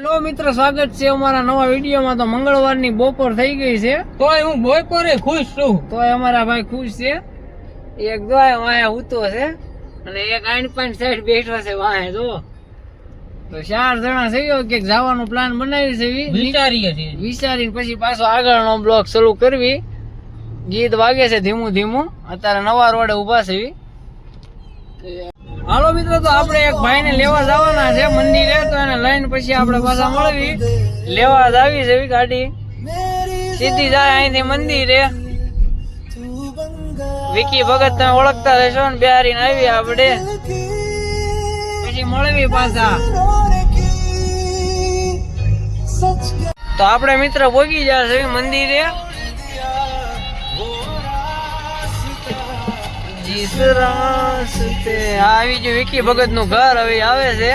Hello મિત્ર સ્વાગત છે અમારા નવા વિડીયોમાં. તો મંગળવારની બપોર થઈ ગઈ છે. તોય હું બપોરે ખુશ છું. તોય અમારા ભાઈ ખુશ છે. એક દોય વાંહે ઉતો છે અને એક આઈન પોઈન્ટ સાઈડ બેઠો છે વાંહે જો. તો ચાર જણા થઈ ગયો કે જવાનું પ્લાન બનાવી છે. વિચારીએ છીએ. વિચારીને પછી પાછો આગળનો બ્લોક શરૂ કરવી. ગીત વાગે છે ધીમું ધીમું. અત્યારે નવા રોડે ઊભા છે. હાલો મિત્રો, તો આપણે એક ભાઈને લેવા જવાના છે મંદિરે, તો એને લઈને પછી આપણે પાછા મળવી. લેવા જ આવી છે ગાડી. સીધી જાય અહીંથી મંદિરે. વિકી ભગત તમે ઓળખતા રહેશો ને, બિહારીને આવી આપણે. પછી મળવી પાછા. તો આપણે મિત્ર ભોગી જશે મંદિરે. જીસ રાસ્તે આવી જો વિકી ભગતનું ઘર હવે આવે છે.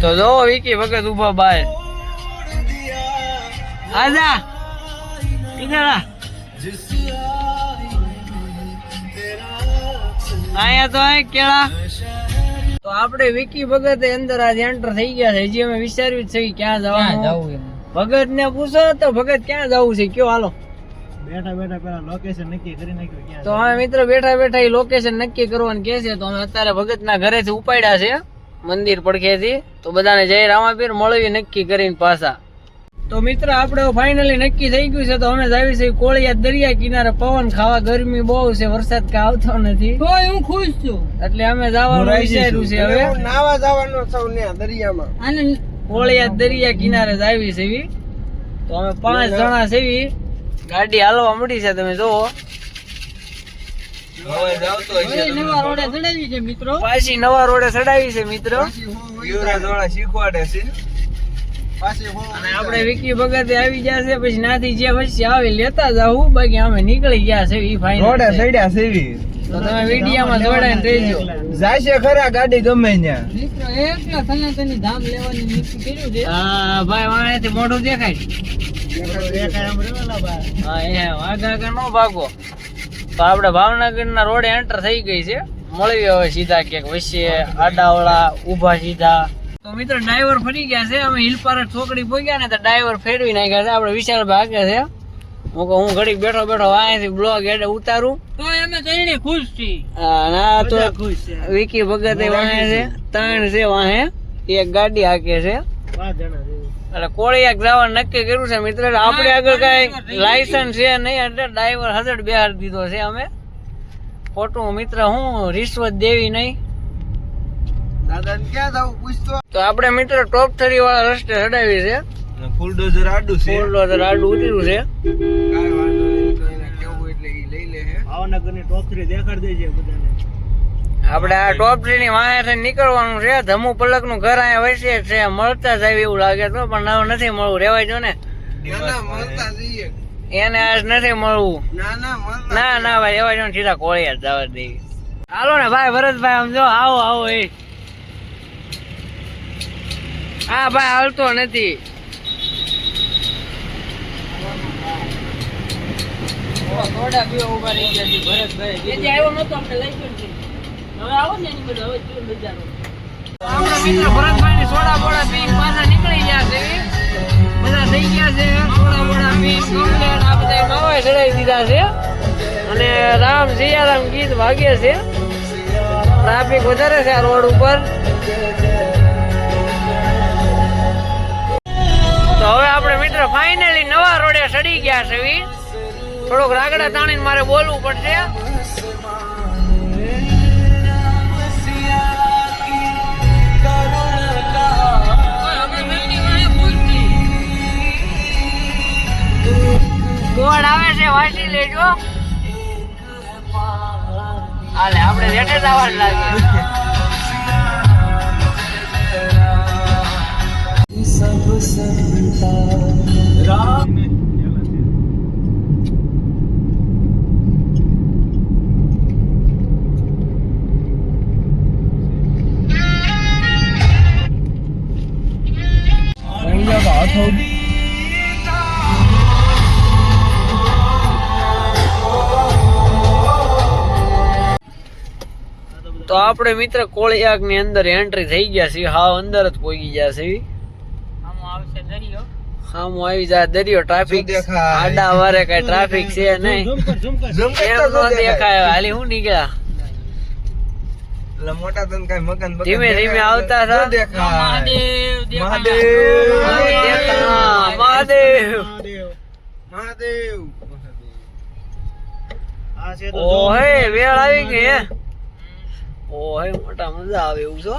તો જો વિકી ભગત ઊભા બાય. આજા. ઇધર આ અહીંયા તો આ કેળા. તો આપણે વિકી ભગત અંદર આજે એન્ટર થઈ ગયા છે. હજી અમે વિચાર્યું જ છે કે ક્યાં જવા જવાનું. જવું એમ? ભગત ને પૂછો તો ભગત ક્યાં જવું છે? કયો હાલો. બેઠા બેઠા પેલા લોકેશન નક્કી કરી નાખ્યું ક્યાં તો અમે મિત્ર બેઠા બેઠા એ લોકેશન નક્કી કરવાનું કે છે. તો અમે અત્યારે ભગતના ઘરેથી ઉપાડ્યા છે. મંદિર પડખેથી. તો બધાને જય રામાપીર મળવી નક્કી કરીને પાછા. તો મિત્ર આપણે ફાઇનલી નક્કી થઈ ગયું છે તો અમે જાવી છે કોળિયા દરિયા કિનારે પવન ખાવા. ગરમી બહુ છે વરસાદ કે આવતો નથી. તો હું ખુશ છું. એટલે અમે જવાનું વિચાર્યું છે હવે. નાવા જવાનો સૌ ને દરિયામાં. અને કોળિયા દરિયા કિનારે જાવી છે એવી. તો અમે પાંચ જણા છે એવી. ગાડી હાલવા મળી છે તમે જોવો નવા રોડે ચડાવી છે મિત્રો. પાછી નવા રોડે ચડાવી છે મિત્રો. શીખવાડે છે. આપણે વિકી ભગતે આવી ગયા છે પછી નાથી જે પછી આવી લેતા જાવું બાકી અમે નીકળી ગયા છે ઈ ફાઈન રોડે છે. સડ્યા સેવી તો તમે વિડીયોમાં જોડાઈને રહેજો. જાશે ખરા ગાડી ગમે ત્યાં. મિત્રો એકલા સનાતની ધામ લેવાની નક્કી કર્યું છે. હા ભાઈ વાણેથી મોઢું દેખાય હા એ વાઘા કે નો ભાગો. તો આપણે ભાવનગરના રોડે એન્ટર થઈ ગઈ છે. મળી હવે સીધા ક્યાંક વચ્ચે આડાવાળા ઊભા સીધા. તો મિત્રો ડ્રાઈવર ફરી ગયા છે. અમે હિલ પર છોકરી પહોંચ્યા ને તો ડ્રાઈવર ફેરવી નાખ્યા છે. આપણે વિશાલ ભાગે છે. હું કહું હું ઘડીક બેઠો બેઠો અહીંથી બ્લોગ એટલે ઉતારું. તો અમે જઈને ખુશ છીએ. ના તો ખુશ છે. વિકી ભગત વાહે છે. ત્રણ છે વાહે. એક ગાડી હાકે છે. એટલે કોળિયાક જવાનું નક્કી કર્યું છે મિત્ર. આપણે આગળ કઈ લાયસન્સ છે. નહીં એટલે ડ્રાઈવર હજડ બેહાડી દીધો છે અમે. ખોટું મિત્ર હું રિશ્વત દેવી નહીં દાદા ક્યાં જવું પૂછતો તો આપણે મિત્ર ટોપ થરી વાળા રસ્તે ચડાવી છે. ફૂલડોઝર આડું છે. ફૂલ ડોઝર આડું ઉતર્યું છે. કાંઈ વાંધો નહીં તો એને કેવું એટલે ઈ લઈ લે હે. ભાવનગર ટોપ થ્રી દેખાડી દેજે બધાને. આપણે આ ટોપ થ્રી ની વાંહે નીકળવાનું છે. ધમુ પલકનું ઘર અહીંયા જ છે. મળતા જ આવી એવું લાગે તો પણ હવે નથી મળવું. રેવાય જો ને. ના ના મળતા જઈએ. એને આજ નથી મળવું. ના ના ના ના ભાઈ એવા જો સીધા કોળિયા જ જવા દે. હાલો ને ભાઈ ભરતભાઈ આમ જો આવો આવો એ. હા ભાઈ હાલતો નથી. થોડા બે ઊભા રહી ગયા છે ભરતભાઈ આવ્યો નતો આપણે લઈ ગયો હવે આવો ને એની બધું હવે કેવું નજારો આપણા મિત્ર ભરતભાઈ ની સોડા બોડા પી પાછા નીકળી ગયા છે. બધા થઈ ગયા છે. સોડા બોડા પી કમ્પ્લેટ આ બધા નવાય ચડાવી દીધા છે. અને રામ સિયારામ ગીત વાગે છે. ટ્રાફિક વધારે છે આ રોડ ઉપર. તો હવે આપણે મિત્ર ફાઇનલી નવા રોડે ચડી ગયા છે વી. થોડોક રાગડા તાણીને મારે બોલવું પડશે. ગોળ આવે છે, વાંચી લેજો. હાલે, આપણે જેઠે લાગે. આવવાનું લાગે તો આપણે મિત્ર કોળિયાકની અંદર એન્ટ્રી થઈ ગયા છે હાવ અંદર જ પોગી ગયા છે આમ આવી જાય દરિયો ટ્રાફિક આડા વારે કઈ ટ્રાફિક છે નહીં. એમ નો દેખાય. હાલી હું નીકળ્યા? મોટા તને કઈ મગન ધીમે ધીમે આવતા હતા. મહાદેવ. મહાદેવ. મહાદેવ. મહાદેવ. ઓહે વેળ આવી ગઈ હે. ઓહે મોટા મજા આવે એવું છો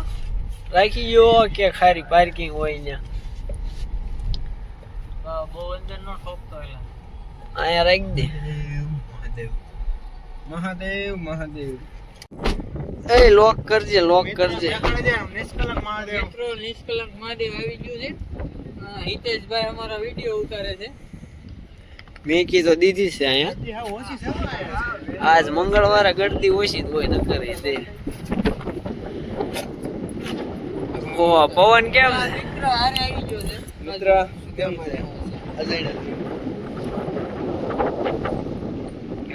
રાખી ગયો કે ખારી પાર્કિંગ હોય અહીંયા રાખી દે. મહાદેવ મહાદેવ મહાદેવ. એ લોક કરજે લોક કરજે. નિષ્કલંક મહાદેવ. મિત્રો નિષ્કલંક મહાદેવ આવી ગયું છે. હિતેશભાઈ અમારા વીડિયો ઉતારે છે. મેં કીધું દીધી છે અહીંયા. આજ મંગળવારે ગળતી ઓછી જ હોય નકર એ દે. ઓ પવન કેમ? છે હારે આવી ગયો છે. મિત્ર કેમ છે?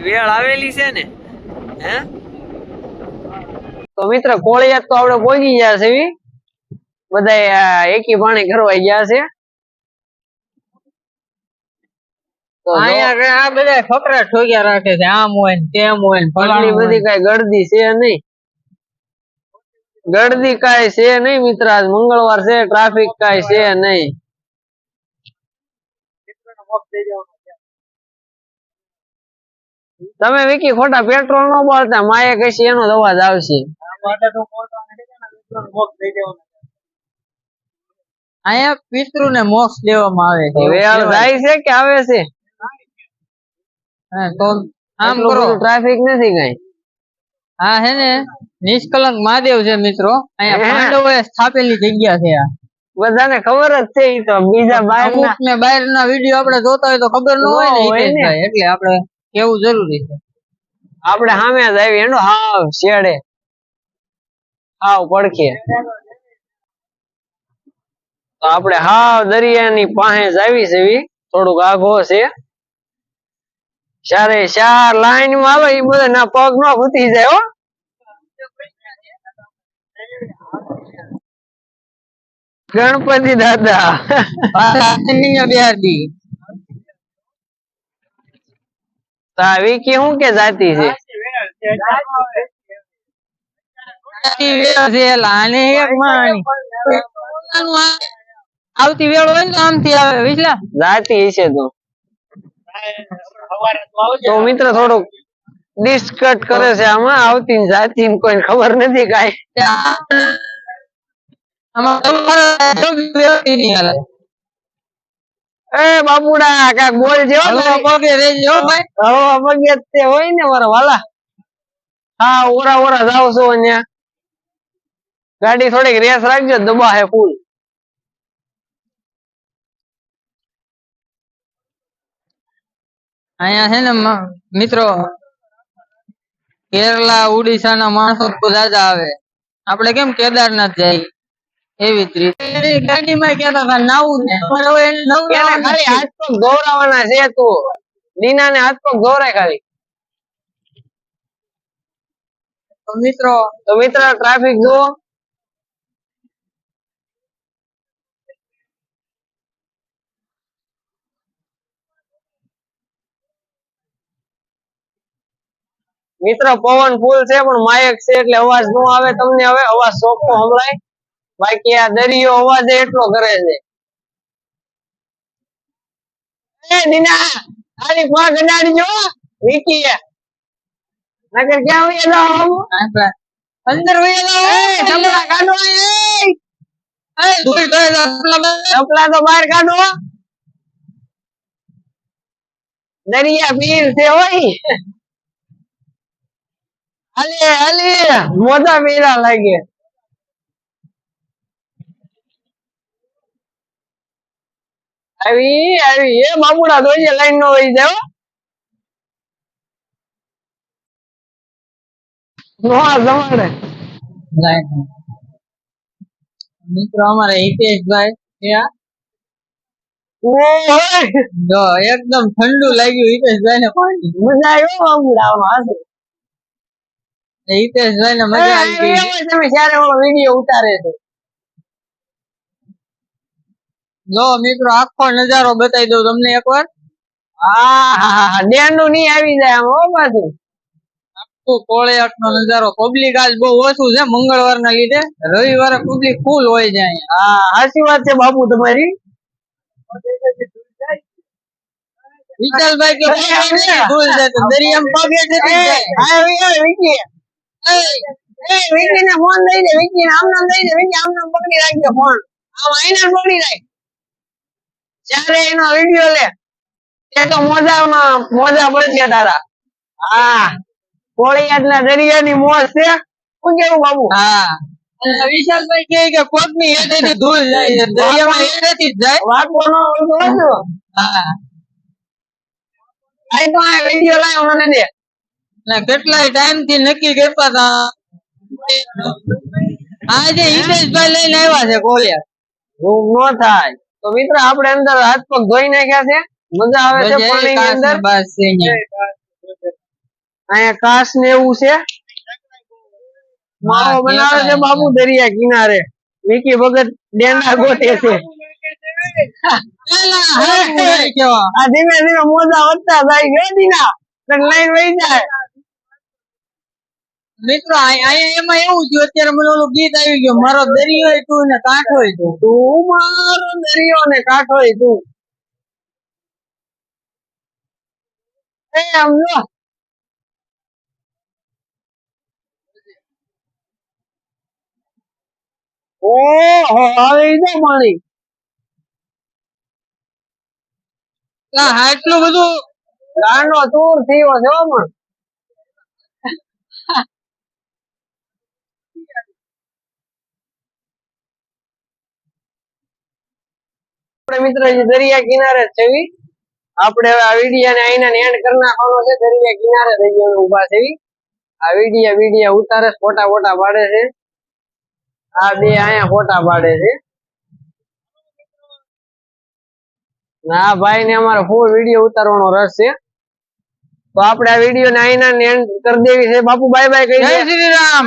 વેળ આવેલી છે ને? હે? તો મિત્ર કોળિયાત તો આપણે પહોંચી ગયા છે બધા એકી પાણી કરવા ગયા છે. અહીંયા આ બધા ફકરા ઠોક્યા રાખે છે. આમ હોય ને તેમ હોય ને બધી કઈ ગળદી છે નહીં. ગળદી કાય છે નહીં મિત્ર આજ મંગળવાર છે ટ્રાફિક કાય છે નહીં. તમે વિકી ખોટા પેટ્રોલ નો બળતા માએ કહેશે એનો જ અવાજ આવશે. અહીંયા પિતૃ ને મોક્ષ દેવામાં આવે છે. જાય છે કે આવે છે? હા, તો આમ કરો. ટ્રાફિક નથી કઈ. હા હે ને? નિષ્કલંક મહાદેવ છે મિત્રો. અહીંયા પાંડવો સ્થાપેલી જગ્યા છે આ. બધાને ખબર જ છે ઈ તો. બીજા બહાર ને બહાર ના વીડિયો આપણે જોતા હોય તો ખબર ન હોય ને એટલે આપણે કેવું જરૂરી છે. આપણે સામે જ આવી એનો હાવ શેડે. હાવ પડખે. તો આપણે હાવ દરિયાની પાસે જ આવી છે એવી થોડુંક આઘો છે. ચારે ચાર લાઈનમાં આવે એ બધા ના પગ નો ફૂટી જાય હો. ગણપતિ દાદા. બિહારી દી તો આ શું કે જાતિ છે? આવતી વેળ હોય ને આમથી આવે જાતિ છે હશે તો. તો મિત્ર થોડુંક ડિસ્કટ કરે છે આમાં આવતી જાતી કોઈને ખબર નથી કાંઈ. એ બાપુડા કાક બોલ જેવો પગે રહેજો હો ભાઈ. હવા પગે તે હોય ને મારા વાલા. હા ઓરા ઓરા જાવ છો અહીંયા. ગાડી થોડીક રેસ રાખજો દબા હે ફૂલ અહીંયા છે ને મિત્રો કેરલા ઓડિશા ના માણસો બધા આવે. આપણે કેમ કેદારનાથ જાય એવી જ રીતે. ગાડીમાં હતા નાવું નાવાનું ખાલી હાથ પગ દોરાવાના છે તું. દીના ને હાથ પગ દોરાય ખાલી. તો મિત્રો તો મિત્ર ટ્રાફિક જુઓ. મિત્ર પવન ફૂલ છે પણ માયક છે એટલે અવાજ ન આવે તમને હવે. અવાજ ચોખ્ખો સંભળાય બાકી આ દરિયો અવાજ એટલો કરે છે. એ દીના ખાલી પગ અડાડજો. વિકી નકર ક્યાં વહી અંદર વહી. ચપલા કાઢો એ. ચપલા તો બહાર કાઢો. દરિયા પીર છે હોય હાલે હાલે મોજા પીરા લાગે. આવી આવી. એ બાબુડા દોઈએ લાઈન નો વહી જાવ નો જમાડે. મિત્રો અમારા હિતેશભાઈ જો એકદમ ઠંડુ લાગ્યું હિતેશભાઈ ને પાણી. મજા આવ્યો બાબુ લાવવામાં હાથે ને મજા આવી ગઈ. તમે જ્યારે ઓલો વીડિયો ઉતારે છે જો મિત્રો આખો નજારો બતાવી દઉં તમને એકવાર. હા હા હા ડેન્ડું નહીં આવી જાય આમ હો પાછું. આખું કોળિયાક નો નજારો. પબ્લિક આજ બહુ ઓછું છે મંગળવાર ના લીધે. રવિવારે પબ્લિક ફૂલ હોય છે હા સાચી વાત છે બાપુ તમારી. વિશાલભાઈ કે દરિયામાં પગે જાય. વિકી, વિકી. વિકી ને ફોન દઈ દે વિકી ને આમ નામ દઈ દે વિકી આમ નામ પકડી રાખજો ફોન. આમ આઈને પકડી રાખ. જ્યારે એનો વીડિયો લે તે તો મોજા મોજા પડશે તારા. હા કોળિયાદ ના દરિયાની મોજ છે. શું કેવું બાબુ? હા. અને વિશાલભાઈ કહે કે પગની હેઠેથી ધૂળ જાય દરિયામાં હેઠેથી જાય. વાગવાનો હતો હા. આ તો આ વીડિયો લાવ્યો મને દે. અને કેટલાય ટાઈમથી નક્કી કરતા હતા. આજે હિતેશભાઈ લઈને આવ્યા છે કોલિયા એવું નો થાય. તો મિત્ર આપણે અંદર હાથ પગ ધોઈ નાખ્યા છે? મજા આવે છે પાણીની અંદર? બસ અહીંયા. કાશ ને એવું છે? માવો બનાવે છે બાબુ દરિયા કિનારે. વિકી ભગત ડેંડા ગોતે છે. ધીમે ધીમે મોજા વધતા જાય ગઈ દીના. લાઈન વહી જાય. મિત્રો એમાં એવું થયું, અત્યારે મને ઓલું ગીત આવી ગયું, મારો દરિયો તું ને કાંઠો તું. તું મારો દરિયો ને કાંઠો તું. એ આમ જો ઓહો, આવી આ આટલું બધું. ગાંડો તૂર થયો છે આપણે મિત્ર દરિયા કિનારે છેવી આપણે હવે આ વિડિયા ને આઈને એન્ડ કરી નાખવાનો છે. દરિયા કિનારે થઈ ઊભા છેવી આ વિડિયા વિડિયા ઉતારે ફોટા ફોટા પાડે છે. આ બે અહીંયા ફોટા પાડે છે. ના ભાઈ ને અમારે ફૂલ વીડિયો ઉતારવાનો રસ છે. તો આપણે આ વીડિયો ને આઈના એન્ડ કરી દેવી છે. બાપુ બાય બાય કહી જય શ્રી રામ.